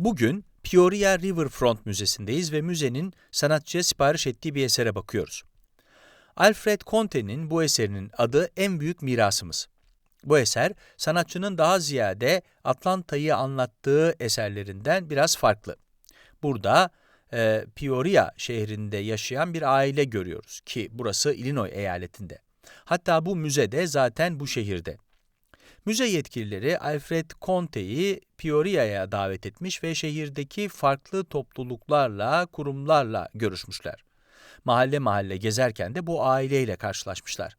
Bugün Peoria Riverfront Müzesi'ndeyiz ve müzenin sanatçıya sipariş ettiği bir esere bakıyoruz. Alfred Conte'nin bu eserinin adı En Büyük Mirasımız. Bu eser, sanatçının daha ziyade Atlanta'yı anlattığı eserlerinden biraz farklı. Burada e, Peoria şehrinde yaşayan bir aile görüyoruz ki burası Illinois eyaletinde. Hatta bu müze de zaten bu şehirde. Müze yetkilileri Alfred Conte'yi Peoria'ya davet etmiş ve şehirdeki farklı topluluklarla, kurumlarla görüşmüşler. Mahalle mahalle gezerken de bu aileyle karşılaşmışlar.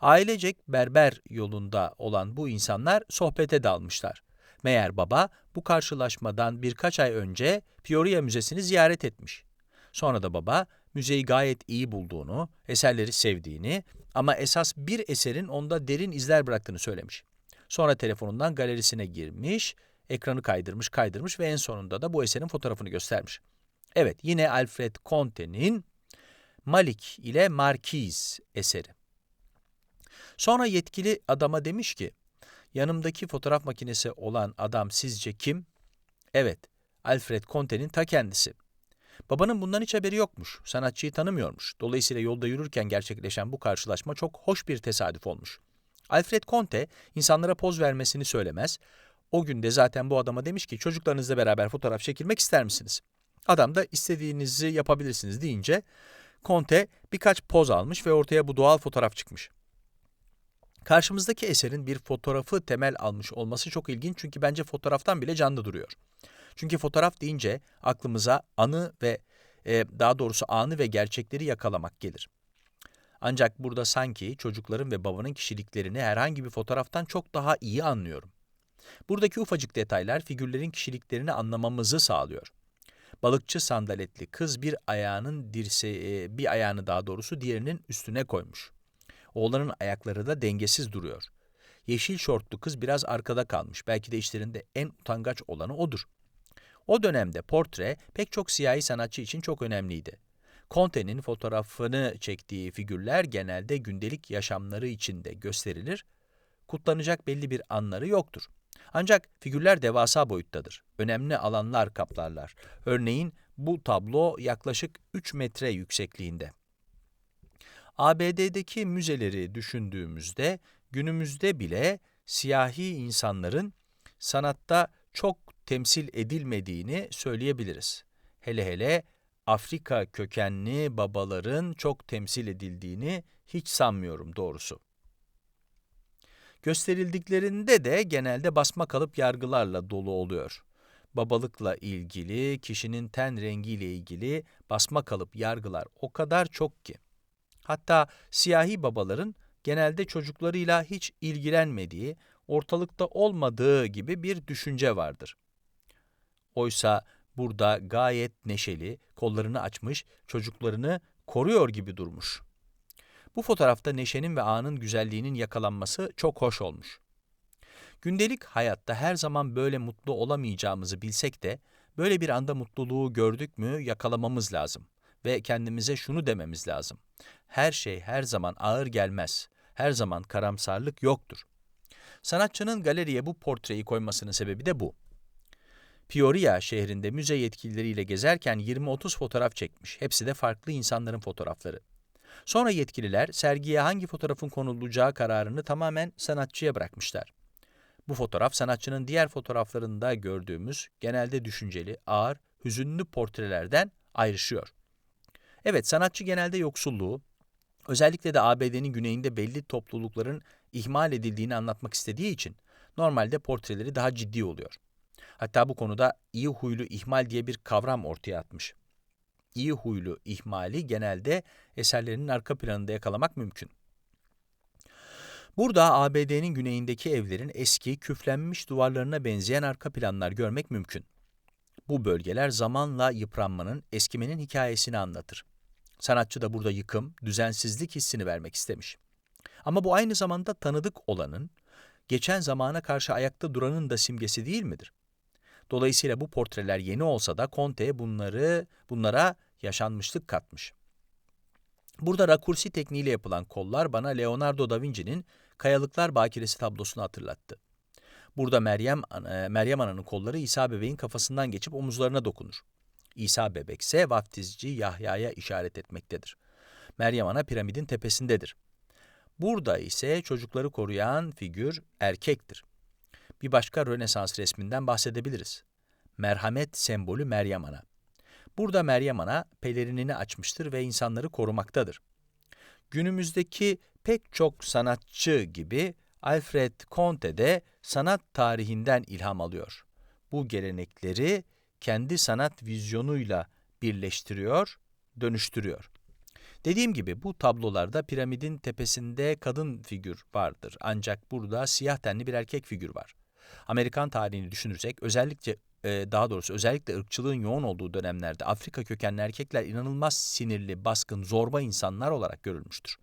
Ailecek berber yolunda olan bu insanlar sohbete dalmışlar. Meğer baba bu karşılaşmadan birkaç ay önce Peoria Müzesi'ni ziyaret etmiş. Sonra da baba müzeyi gayet iyi bulduğunu, eserleri sevdiğini ama esas bir eserin onda derin izler bıraktığını söylemiş. Sonra telefonundan galerisine girmiş, ekranı kaydırmış kaydırmış ve en sonunda da bu eserin fotoğrafını göstermiş. Evet, yine Alfred Conte'nin Malik ile Markiz eseri. Sonra yetkili adama demiş ki, yanımdaki fotoğraf makinesi olan adam sizce kim? Evet, Alfred Conte'nin ta kendisi. Babanın bundan hiç haberi yokmuş, sanatçıyı tanımıyormuş. Dolayısıyla yolda yürürken gerçekleşen bu karşılaşma çok hoş bir tesadüf olmuş. Alfred Conte insanlara poz vermesini söylemez. O gün de zaten bu adama demiş ki çocuklarınızla beraber fotoğraf çekilmek ister misiniz? Adam da istediğinizi yapabilirsiniz deyince Conte birkaç poz almış ve ortaya bu doğal fotoğraf çıkmış. Karşımızdaki eserin bir fotoğrafı temel almış olması çok ilginç çünkü bence fotoğraftan bile canlı duruyor. Çünkü fotoğraf deyince aklımıza anı ve e, daha doğrusu anı ve gerçekleri yakalamak gelir. Ancak burada sanki çocukların ve babanın kişiliklerini herhangi bir fotoğraftan çok daha iyi anlıyorum. Buradaki ufacık detaylar figürlerin kişiliklerini anlamamızı sağlıyor. Balıkçı sandaletli kız bir ayağının dirseği, bir ayağını daha doğrusu diğerinin üstüne koymuş. Oğlanın ayakları da dengesiz duruyor. Yeşil şortlu kız biraz arkada kalmış. Belki de işlerinde en utangaç olanı odur. O dönemde portre pek çok siyahi sanatçı için çok önemliydi. Conte'nin fotoğrafını çektiği figürler genelde gündelik yaşamları içinde gösterilir, kutlanacak belli bir anları yoktur. Ancak figürler devasa boyuttadır. Önemli alanlar kaplarlar. Örneğin bu tablo yaklaşık 3 metre yüksekliğinde. ABD'deki müzeleri düşündüğümüzde günümüzde bile siyahi insanların sanatta çok temsil edilmediğini söyleyebiliriz. Hele hele Afrika kökenli babaların çok temsil edildiğini hiç sanmıyorum doğrusu. Gösterildiklerinde de genelde basma kalıp yargılarla dolu oluyor. Babalıkla ilgili, kişinin ten rengiyle ilgili basma kalıp yargılar o kadar çok ki. Hatta siyahi babaların genelde çocuklarıyla hiç ilgilenmediği, ortalıkta olmadığı gibi bir düşünce vardır. Oysa burada gayet neşeli, kollarını açmış, çocuklarını koruyor gibi durmuş. Bu fotoğrafta neşenin ve anın güzelliğinin yakalanması çok hoş olmuş. Gündelik hayatta her zaman böyle mutlu olamayacağımızı bilsek de, böyle bir anda mutluluğu gördük mü yakalamamız lazım. Ve kendimize şunu dememiz lazım. Her şey her zaman ağır gelmez. Her zaman karamsarlık yoktur. Sanatçının galeriye bu portreyi koymasının sebebi de bu. Peoria şehrinde müze yetkilileriyle gezerken 20-30 fotoğraf çekmiş. Hepsi de farklı insanların fotoğrafları. Sonra yetkililer sergiye hangi fotoğrafın konulacağı kararını tamamen sanatçıya bırakmışlar. Bu fotoğraf sanatçının diğer fotoğraflarında gördüğümüz genelde düşünceli, ağır, hüzünlü portrelerden ayrışıyor. Evet, sanatçı genelde yoksulluğu, özellikle de ABD'nin güneyinde belli toplulukların ihmal edildiğini anlatmak istediği için normalde portreleri daha ciddi oluyor. Hatta bu konuda iyi huylu ihmal diye bir kavram ortaya atmış. İyi huylu ihmali genelde eserlerinin arka planında yakalamak mümkün. Burada ABD'nin güneyindeki evlerin eski, küflenmiş duvarlarına benzeyen arka planlar görmek mümkün. Bu bölgeler zamanla yıpranmanın, eskimenin hikayesini anlatır. Sanatçı da burada yıkım, düzensizlik hissini vermek istemiş. Ama bu aynı zamanda tanıdık olanın, geçen zamana karşı ayakta duranın da simgesi değil midir? Dolayısıyla bu portreler yeni olsa da Conte bunları bunlara yaşanmışlık katmış. Burada rakursi tekniğiyle yapılan kollar bana Leonardo da Vinci'nin Kayalıklar Bakiresi tablosunu hatırlattı. Burada Meryem, Meryem Ana'nın kolları İsa bebeğin kafasından geçip omuzlarına dokunur. İsa bebek ise vaftizci Yahya'ya işaret etmektedir. Meryem Ana piramidin tepesindedir. Burada ise çocukları koruyan figür erkektir. Bir başka Rönesans resminden bahsedebiliriz. Merhamet sembolü Meryem Ana. Burada Meryem Ana pelerinini açmıştır ve insanları korumaktadır. Günümüzdeki pek çok sanatçı gibi Alfred Conte de sanat tarihinden ilham alıyor. Bu gelenekleri kendi sanat vizyonuyla birleştiriyor, dönüştürüyor. Dediğim gibi bu tablolarda piramidin tepesinde kadın figür vardır. Ancak burada siyah tenli bir erkek figür var. Amerikan tarihini düşünürsek özellikle e, daha doğrusu özellikle ırkçılığın yoğun olduğu dönemlerde Afrika kökenli erkekler inanılmaz sinirli, baskın, zorba insanlar olarak görülmüştür.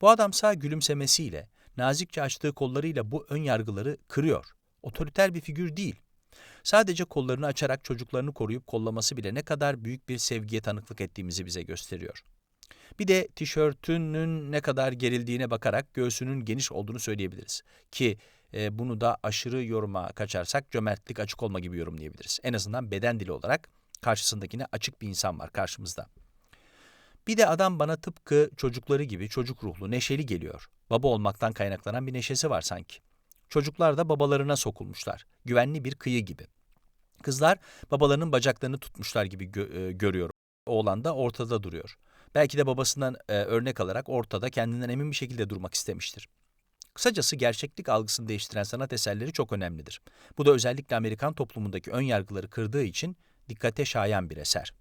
Bu adam sağ gülümsemesiyle, nazikçe açtığı kollarıyla bu ön yargıları kırıyor. Otoriter bir figür değil. Sadece kollarını açarak çocuklarını koruyup kollaması bile ne kadar büyük bir sevgiye tanıklık ettiğimizi bize gösteriyor. Bir de tişörtünün ne kadar gerildiğine bakarak göğsünün geniş olduğunu söyleyebiliriz. Ki e, bunu da aşırı yoruma kaçarsak cömertlik açık olma gibi yorumlayabiliriz. En azından beden dili olarak karşısındakine açık bir insan var karşımızda. Bir de adam bana tıpkı çocukları gibi çocuk ruhlu, neşeli geliyor. Baba olmaktan kaynaklanan bir neşesi var sanki. Çocuklar da babalarına sokulmuşlar. Güvenli bir kıyı gibi. Kızlar babalarının bacaklarını tutmuşlar gibi gö- e, görüyorum. Oğlan da ortada duruyor. Belki de babasından e, örnek alarak ortada kendinden emin bir şekilde durmak istemiştir. Kısacası gerçeklik algısını değiştiren sanat eserleri çok önemlidir. Bu da özellikle Amerikan toplumundaki ön yargıları kırdığı için dikkate şayan bir eser.